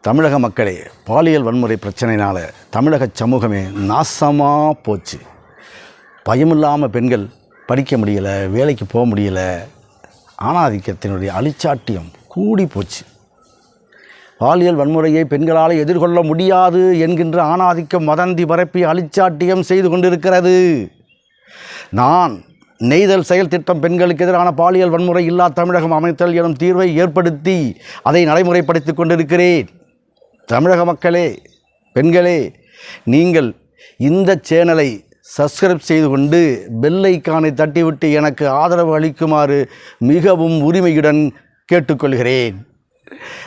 தமிழக மக்களே பாலியல் வன்முறை பிரச்சனையினால் தமிழக சமூகமே நாசமாக போச்சு. பயமில்லாமல் பெண்கள் படிக்க முடியலை வேலைக்கு போக முடியலை. ஆணாதிக்கத்தினுடைய அழிச்சாட்டியம் கூடி போச்சு. பாலியல் வன்முறையை பெண்களால் எதிர்கொள்ள முடியாது என்கின்ற ஆணாதிக்கம் வதந்தி பரப்பி அழிச்சாட்டியம் செய்து கொண்டிருக்கிறது. நான் நெய்தல் செயல் திட்டம் பெண்களுக்கு எதிரான பாலியல் வன்முறை இல்லா தமிழகம் அமைத்தல் எனும் தீர்வை ஏற்படுத்தி அதை நடைமுறைப்படுத்திக் கொண்டிருக்கிறேன். தமிழக மக்களே பெண்களே நீங்கள் இந்த சேனலை சப்ஸ்கிரைப் செய்து கொண்டு பெல் ஐக்கானை தட்டிவிட்டு எனக்கு ஆதரவு அளிக்குமாறு மிகவும் உரிமையுடன் கேட்டுக்கொள்கிறேன்.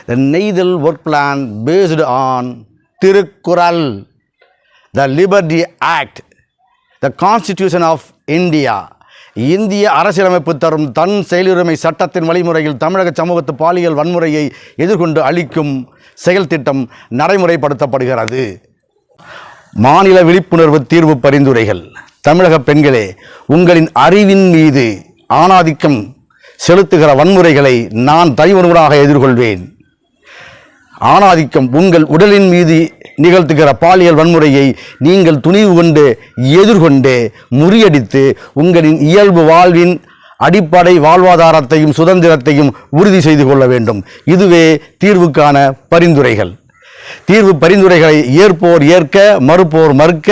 The Neithal work plan based on Thirukkural the liberty act the constitution of India இந்திய அரசியலமைப்பு தரும் தன் செயலுரிமை சட்டத்தின் வழிமுறையில் தமிழக சமூகத்து பாலியல் வன்முறையை எதிர்கொண்டு அளிக்கும் செயல் திட்டம் நடைமுறைப்படுத்தப்படுகிறது. மாநில விழிப்புணர்வு தீர்வு பரிந்துரைகள். தமிழக பெண்களே உங்களின் அறிவின் மீது ஆணாதிக்கம் செலுத்துகிற வன்முறைகளை நான் தனிவனுவனாக எதிர்கொள்வேன். ஆணாதிக்கம் உங்கள் உடலின் மீது நிகழ்த்துகிற பாலியல் வன்முறையை நீங்கள் துணிவு கொண்டு எதிர்கொண்டு முறியடித்து உங்களின் இயல்பு வாழ்வின் அடிப்படை வாழ்வாதாரத்தையும் சுதந்திரத்தையும் உறுதி செய்து கொள்ள வேண்டும். இதுவே தீர்வுக்கான பரிந்துரைகள். தீர்வு பரிந்துரைகளை ஏற்போர் ஏற்க மறுப்போர் மறுக்க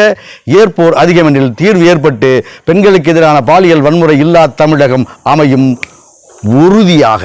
ஏற்போர் அதிகமெனில் தீர்வு ஏற்பட்டு பெண்களுக்கு எதிரான பாலியல் வன்முறை இல்லா தமிழகம் அமையும் உறுதியாக.